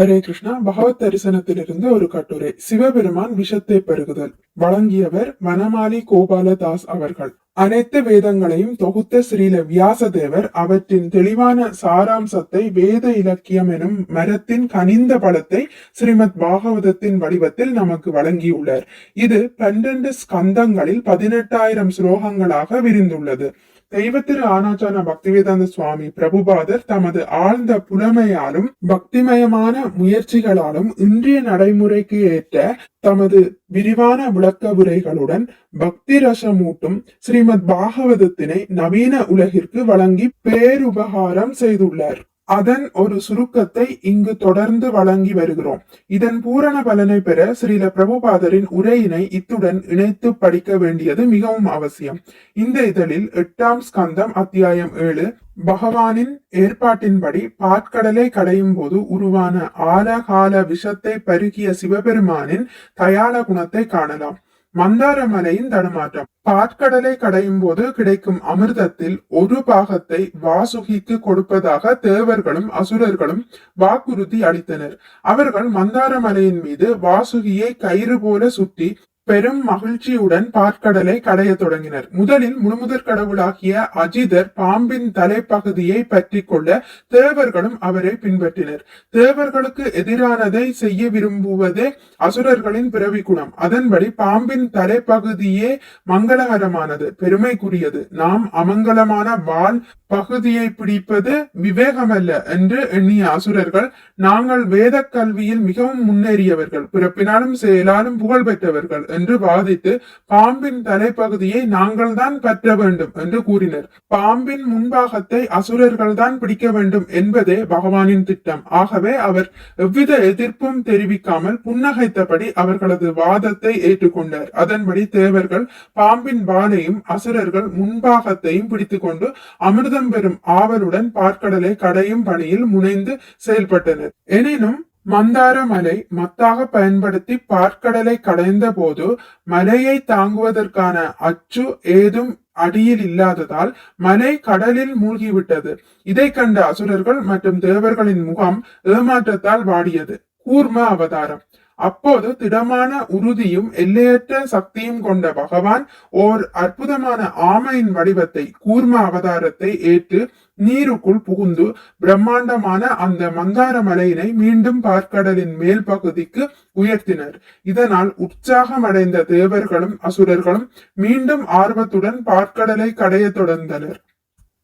ஹரே கிருஷ்ணா பகவத் தரிசனத்திலிருந்து ஒரு கட்டுரை. சிவபெருமான் விஷத்தை பெருகுதல். வழங்கியவர் வனமாலி கோபாலதாஸ் அவர்கள். அனைத்து வேதங்களையும் தொகுத்த ஸ்ரீல வியாசதேவர் அவற்றின் தெளிவான சாராம்சத்தை வேத இலக்கியம் எனும் மரத்தின் கனிந்த பழத்தை ஸ்ரீமத் பாகவதத்தின் வடிவத்தில் நமக்கு வழங்கியுள்ளார். இது பன்னிரண்டு ஸ்கந்தங்களில் பதினெட்டாயிரம் ஸ்லோகங்களாக விரிந்துள்ளது. தெய்வத்திரு ஆனாச்சான பக்திவேதாந்த சுவாமி பிரபுபாதர் தமது ஆழ்ந்த புலமையாலும் பக்திமயமான முயற்சிகளாலும் இன்றைய நடைமுறைக்கு ஏற்ற தமது விரிவான விளக்க உரைகளுடன் பக்தி ரசமூட்டும் ஸ்ரீமத் பாகவதத்தினை நவீன உலகிற்கு வழங்கி பேருபகாரம் செய்துள்ளார். அதன் ஒரு சுருக்கத்தை இங்கு தொடர்ந்து வழங்கி வருகிறோம். இதன் பூரண பலனை பெற ஸ்ரீல பிரபுபாதரின் உரையினை இத்துடன் இணைத்து படிக்க வேண்டியது மிகவும் அவசியம். இந்த இதழில் எட்டாம் ஸ்கந்தம் அத்தியாயம் ஏழு பகவானின் ஏற்பாட்டின்படி பாற்கடலை கடையும் போது உருவான ஆலகால விஷத்தை பருகிய சிவபெருமானின் தயாள குணத்தை காணலாம். மந்தார மலையின் தடுமாற்றம். பாற்கடலை கடையும் போது கிடைக்கும் அமிர்தத்தில் ஒரு பாகத்தை வாசுகிக்கு கொடுப்பதாக தேவர்களும் அசுரர்களும் வாக்குறுதி அளித்தனர். அவர்கள் மந்தார மலையின் மீது வாசுகியை கயிறு போல சுற்றி பெரும் மகிழ்ச்சியுடன் பாற்கடலை கடைய தொடங்கினர். முதலில் முழுமுதற் கடவுளாகிய அஜிதர் பாம்பின் தலைப்பகுதியை பற்றி கொள்ள தேவர்களும் அவரை பின்பற்றினர். தேவர்களுக்கு எதிரானதை செய்ய விரும்புவதே அசுரர்களின் பிறவி குணம். அதன்படி பாம்பின் தலைப்பகுதியே மங்களகரமானது பெருமைக்குரியது. நாம் அமங்கலமான வால் பகுதியை பிடிப்பது விவேகமல்ல என்று எண்ணிய அசுரர்கள் நாங்கள் வேத கல்வியில் மிகவும் முன்னேறியவர்கள். பிறப்பினாலும் செயலாலும் புகழ் பெற்றவர்கள் என்று வாதித்து பாம்பின் தலைப்பகுதியை நாங்கள் தான் பற்ற வேண்டும் என்று கூறினர். பாம்பின் முன்பாகத்தை அசுரர்கள் தான் பிடிக்க வேண்டும் என்பதே பகவானின் திட்டம். ஆகவே அவர் எவ்வித எதிர்ப்பும் தெரிவிக்காமல் புன்னகைத்தபடி அவர்களது வாதத்தை ஏற்றுக்கொண்டார். அதன்படி தேவர்கள் பாம்பின் வாலையும் அசுரர்கள் முன்பாகத்தையும் பிடித்துக்கொண்டு அமிர்தம் பெறும் ஆவலுடன் பார்க்கடலை கடையும் பணியில் முனைந்து செயல்பட்டனர். எனினும் மந்தார மலை மத்தாக பயன்படுத்தி பார்க்கடலை கடைந்த போது மலையை தாங்குவதற்கான அச்சு ஏதும் அடியில் இல்லாததால் மலை கடலில் மூழ்கிவிட்டது. இதை கண்ட அசுரர்கள் மற்றும் தேவர்களின் முகம் ஏமாற்றத்தால் வாடியது. கூர்ம அவதாரம். அப்போது திடமான உறுதியும் எல்லையற்ற சக்தியும் கொண்ட பகவான் ஓர் அற்புதமான ஆமையின் வடிவத்தை கூர்ம அவதாரத்தை ஏற்று நீருக்குள் புகுந்து பிரம்மாண்டமான அந்த மந்தார மலையினை மீண்டும் பார்க்கடலின் மேல் பகுதிக்கு உயர்த்தினர். இதனால் உற்சாகமடைந்த தேவர்களும் அசுரர்களும் மீண்டும் ஆர்வத்துடன் பார்க்கடலை கடைய தொடர்ந்தனர்.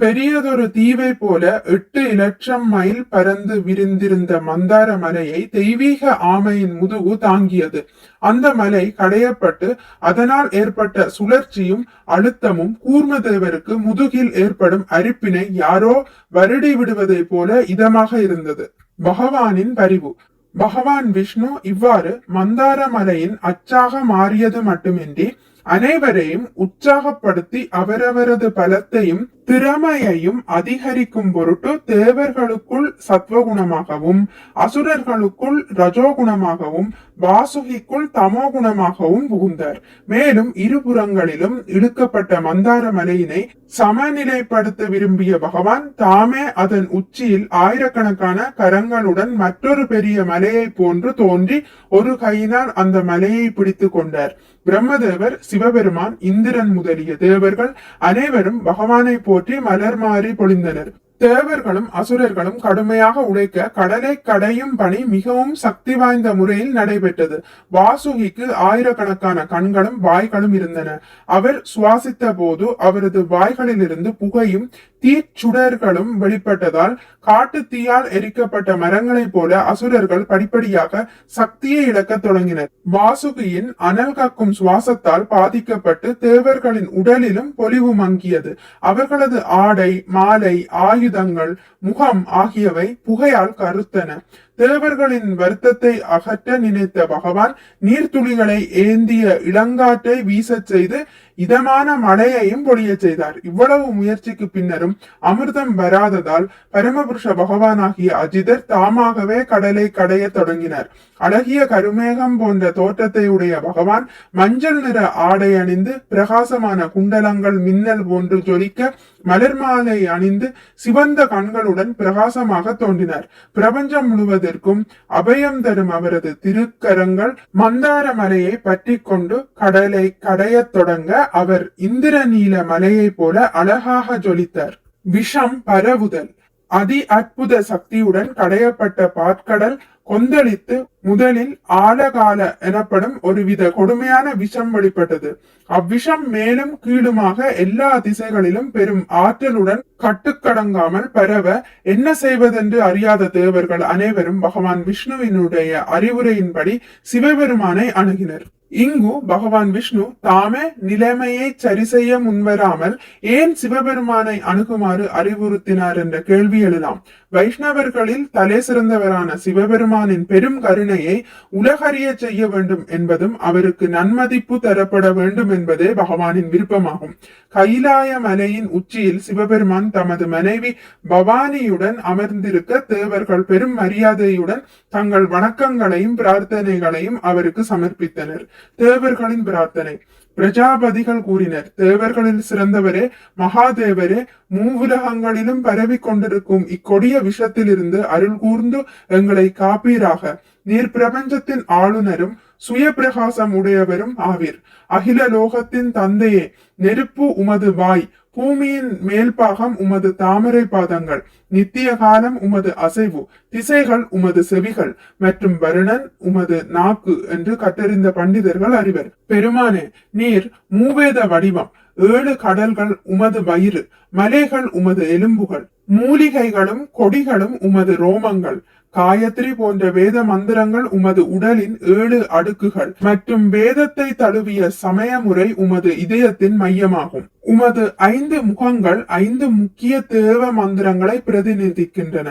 பெரியதொரு தீவை போல எட்டு இலட்சம் மைல் பறந்து விரிந்திருந்த மந்தார மலையை தெய்வீக ஆமையின் முதுகு தாங்கியது. அந்த மலை கடையப்பட்டு அதனால் ஏற்பட்ட சுழற்சியும் அழுத்தமும் கூர்மதேவருக்கு முதுகில் ஏற்படும் அரிப்பினை யாரோ வருடி விடுவதை போல இதமாக இருந்தது. பகவானின் பரிவு. பகவான் விஷ்ணு இவ்வாறு மந்தார மலையின் அச்சாக மாறியது மட்டுமின்றி அனைவரையும் உற்சாகப்படுத்தி அவரவரது பலத்தையும் திறமையையும் அதிகரிக்கும் பொருட்டு தேவர்களுக்குள் சத்வகுணமாகவும் அசுரர்களுக்குள் ரஜோகுணமாகவும் வாசுகிக்குள் தமோ குணமாகவும் புகுந்தார். மேலும் இருபுறங்களிலும் இழுக்கப்பட்ட மந்தார மலையினை சமநிலைப்படுத்த விரும்பிய பகவான் தாமே அதன் உச்சியில் ஆயிரக்கணக்கான கரங்களுடன் மற்றொரு பெரிய மலையை போன்று தோன்றி ஒரு கையினால் அந்த மலையை பிடித்து கொண்டார். பிரம்மதேவர் சிவபெருமான் இந்திரன் முதலிய தேவர்கள் அனைவரும் பகவானை போற்றி மலர் மாறி பொழிந்தனர். தேவர்களும் அசுரர்களும் கடுமையாக உழைக்க கடலை கடையும் பணி மிகவும் சக்தி வாய்ந்த முறையில் நடைபெற்றது. வாசுகிக்கு ஆயிரக்கணக்கான கண்களும் வாய்களும் இருந்தன. அவர் சுவாசித்த போது அவரது வாய்களிலிருந்து புகையும் தீச்சுடர்களும் வெளிப்பட்டதால் காட்டு தீயால் எரிக்கப்பட்ட மரங்களைப் போல அசுரர்கள் படிப்படியாக சக்தியை இழக்க தொடங்கினர். வாசுகியின் அனல் காக்கும் சுவாசத்தால் பாதிக்கப்பட்டு தேவர்களின் உடலிலும் பொலிவு மங்கியது. அவர்களது ஆடை மாலை ஆயுதங்கள் முகம் ஆகியவை புகையால் கருத்தன. தேவர்களின் வருத்தத்தை அகற்ற நினைத்த பகவான் நீர்த்துளிகளை ஏந்திய இளங்காற்றை வீசச் செய்து இதமான மழையையும் பொழிய செய்தார். இவ்வளவு முயற்சிக்கு பின்னரும் அமிர்தம் வராததால் பரமபுருஷ பகவானாகிய அஜிதர் தாமாகவே கடலை கடைய தொடங்கினர். அழகிய கருமேகம் போன்ற தோற்றத்தை உடைய பகவான் மஞ்சள் நிற ஆடை அணிந்து பிரகாசமான குண்டலங்கள் மின்னல் போன்று ஜொலிக்க மலர் மாலை அணிந்து சிவந்த கண்களுடன் பிரகாசமாக தோன்றினார். பிரபஞ்சம் முழுவது காப்பதற்கும் அபயம் தரும் அவரது திருக்கரங்கள் மந்தார மலையை பற்றி கொண்டு கடலை கடையத் தொடங்க அவர் இந்திரநீல மலையைப் போல அழகாக ஜொலித்தார். விஷம் பரவுதல். அதி அற்புத சக்தியுடன் கடையப்பட்ட பாற்கடல் கொந்தளித்து முதலில் ஆலகால எனப்படும் ஒருவித கொடுமையான விஷம் வெளிப்பட்டது. அவ்விஷம் மேலும் கீழுமாக எல்லா திசைகளிலும் பெரும் ஆற்றலுடன் கட்டுக்கடங்காமல் பரவ என்ன செய்வதென்று அறியாத தேவர்கள் அனைவரும் பகவான் விஷ்ணுவினுடைய அறிவுரையின்படி சிவபெருமானை அணுகினர். இங்கு பகவான் விஷ்ணு தாமே நிலைமையை சரி செய்ய முன்வராமல் ஏன் சிவபெருமானை அணுகுமாறு அறிவுறுத்தினார் என்ற கேள்வி எழலாம் வைஷ்ணவர்களில் தலை சிறந்தவரான சிவபெருமானின் பெரும் கருணையை உலகறிய செய்ய வேண்டும் என்பதும் அவருக்கு நன்மதிப்பு தரப்பட வேண்டும் என்பதே பகவானின் விருப்பமாகும். கைலாய மலையின் உச்சியில் சிவபெருமான் தமது மனைவி பவானியுடன் அமர்ந்திருக்க தேவர்கள் பெரும் மரியாதையுடன் தங்கள் வணக்கங்களையும் பிரார்த்தனைகளையும் அவருக்கு சமர்ப்பித்தனர். தேவர்களின் பிரார்த்தனை. பிரஜாபதிகள் கூறினர் தேவர்களில் சிறந்தவரே மகாதேவரே மூவுலகங்களிலும் பரவி கொண்டிருக்கும் இக்கொடிய விஷத்திலிருந்து அருள் கூர்ந்து எங்களை காப்பீராக. நீர் பிரபஞ்சத்தின் ஆளுநரும் சுய பிரகாசம் உடையவரும் ஆவீர். அகில லோகத்தின் தந்தையே நெருப்பு உமது வாய் பூமியின் மேல்பாகம் உமது தாமரை பாதங்கள் நித்திய காலம் உமது அசைவு திசைகள் உமது செவிகள் மற்றும் வருணன் உமது நாக்கு என்று கற்றறிந்த பண்டிதர்கள் அறிவர். பெருமானே நீர் மூவேத வடிவம் ஏழு கடல்கள் உமது வயிறு மலைகள் உமது எலும்புகள் மூலிகைகளும் கொடிகளும் உமது ரோமங்கள் காயத்ரி போன்ற வேத மந்திரங்கள் உமது உடலின் ஏழு அடுக்குகள் மற்றும் வேதத்தை தழுவிய சமயமுறை உமது இதயத்தின் மையமாகும். உமது ஐந்து முகங்கள் ஐந்து முக்கிய தேவ மந்திரங்களை பிரதிநிதிக்கின்றன.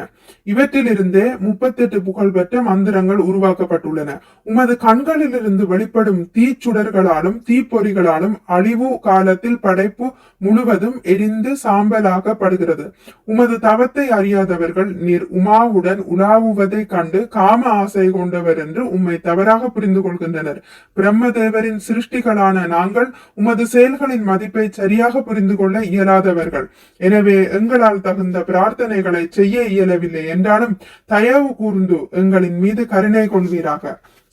இவற்றிலிருந்தே முப்பத்தெட்டு புகழ்பெற்ற மந்திரங்கள் உருவாக்கப்பட்டுள்ளன. உமது கண்களிலிருந்து வெளிப்படும் தீச்சுடர்களாலும் தீப்பொறிகளாலும் அழிவு காலத்தில் படைப்பு முழுவதும் எரிந்து சாம்பலாக்கப்படுகிறது. உமது தவத்தை அறியாதவர்கள் நீர் உமாவுடன் உலாவுவதை கண்டு காம ஆசை கொண்டவர் என்று உம்மை தவறாக புரிந்து கொள்கின்றனர் பிரம்மதேவரின் சிருஷ்டிகளான நாங்கள் உமது செயல்களின் மதிப்பை சரியாக சரியாக புரிந்து கொள்ள இயலாதவர்கள். எனவே எங்களால் தகுந்த பிரார்த்தனைகளை செய்ய இயலவில்லை என்றாலும் தயவு கூர்ந்து எங்களின் மீது கருணை கொள்வீராக.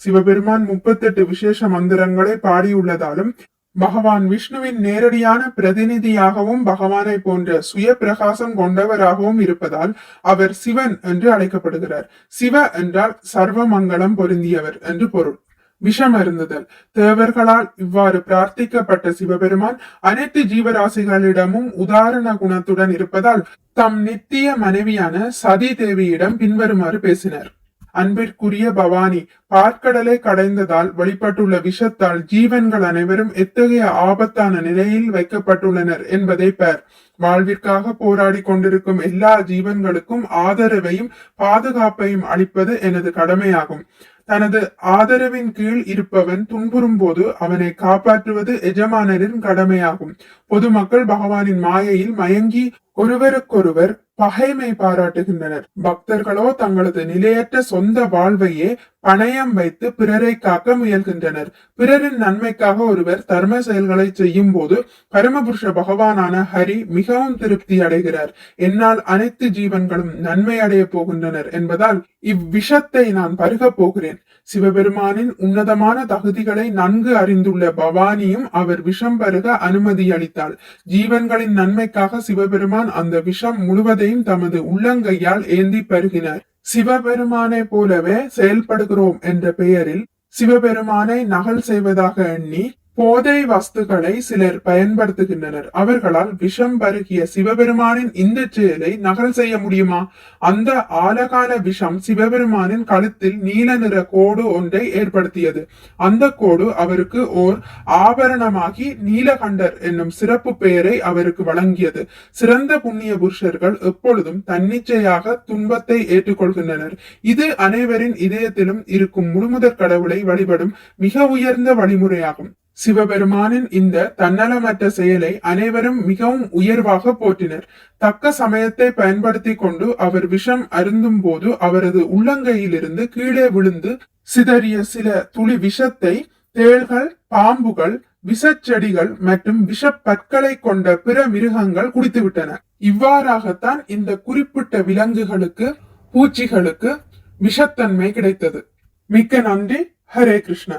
சிவபெருமான் முப்பத்தெட்டு விசேஷ மந்திரங்களை பாடியுள்ளதாலும் பகவான் விஷ்ணுவின் நேரடியான பிரதிநிதியாகவும் பகவானை போன்ற சுய பிரகாசம் கொண்டவராகவும் இருப்பதால் அவர் சிவன் என்று அழைக்கப்படுகிறார். சிவ என்றால் சர்வமங்கலம் பொருந்தியவர் என்று பொருள். விஷமருந்துதல். தேவர்களால் இவ்வாறு பிரார்த்திக்கப்பட்ட சிவபெருமான் அனைத்து ஜீவராசிகளிடமும் உதாரண குணத்துடன் இருப்பதால் தம் நித்திய மனைவியான சதி தேவியிடம் பின்வருமாறு பேசினர். அன்பிற்குரிய பவானி பார்க்கடலை கடைந்ததால் வெளிப்பட்டுள்ள விஷத்தால் ஜீவன்கள் அனைவரும் எத்தகைய ஆபத்தான நிலையில் வைக்கப்பட்டுள்ளனர் என்பதை பெயர் வாழ்விற்காக போராடி கொண்டிருக்கும் எல்லா ஜீவன்களுக்கும் ஆதரவையும் பாதுகாப்பையும் அளிப்பது எனது கடமையாகும். தனது ஆதரவின் கீழ் இருப்பவன் துன்புறும் போது அவனை காப்பாற்றுவது எஜமானரின் கடமையாகும். பொதுமக்கள் பகவானின் மாயையில் மயங்கி ஒருவருக்கொருவர் பகைமை பாராட்டுகின்றனர். பக்தர்களோ தங்களது நிலையற்ற சொந்த வாழ்வையே பணயம் வைத்து பிறரை காக்க முயல்கின்றனர். பிறரின் நன்மைக்காக ஒருவர் தர்ம செயல்களை செய்யும் போது பரமபுருஷ பகவானான ஹரி மிகவும் திருப்தி அடைகிறார். என்னால் அனைத்து ஜீவன்களும் நன்மை அடைய போகின்றனர் என்பதால் இவ்விஷத்தை நான் பருகப் போகிறேன். சிவபெருமானின் உன்னதமான தகுதிகளை நன்கு அறிந்துள்ள பவானியும் அவர் விஷம் பருக அனுமதி அளித்தாள். ஜீவன்களின் நன்மைக்காக சிவபெருமான் அந்த விஷம் முழுவதையும் தமது உள்ளங்கையால் ஏந்தி பருகினார். சிவபெருமானை போலவே செயல்படுகிறோம் என்ற பெயரில் சிவபெருமானை நகல் செய்வதாக எண்ணி போதை வஸ்துக்களை சிலர் பயன்படுத்துகின்றனர். அவர்களால் விஷம் பருகிய சிவபெருமானின் இந்த செயலை நகல் செய்ய முடியுமா? அந்த ஆலகால விஷம் சிவபெருமானின் கழுத்தில் நீல நிற கோடு ஒன்றை ஏற்படுத்தியது. அந்த கோடு அவருக்கு ஓர் ஆபரணமாகி நீலகண்டர் என்னும் சிறப்பு பெயரை அவருக்கு வழங்கியது. சிறந்த புண்ணிய புருஷர்கள் எப்பொழுதும் தன்னிச்சையாக துன்பத்தை ஏற்றுக்கொள்கின்றனர். இது அனைவரின் இதயத்திலும் இருக்கும் முழுமுதற் கடவுளை வழிபடும் மிக உயர்ந்த வழிமுறையாகும். சிவபெருமானின் இந்த தன்னலமற்ற செயலை அனைவரும் மிகவும் உயர்வாக போற்றினர். தக்க சமயத்தை பயன்படுத்தி கொண்டு அவர் விஷம் அருந்தும் போது அவரது உள்ளங்கையிலிருந்து கீழே விழுந்து சிதறிய சில துளி விஷத்தை தேள்கள் பாம்புகள் விஷச்செடிகள் மற்றும் விஷப்பற்களை கொண்ட பிற மிருகங்கள் குடித்துவிட்டன. இவ்வாறாகத்தான் இந்த குறிப்பிட்ட விலங்குகளுக்கு பூச்சிகளுக்கு விஷத்தன்மை கிடைத்தது. மிக்க நன்றி. ஹரே கிருஷ்ணா.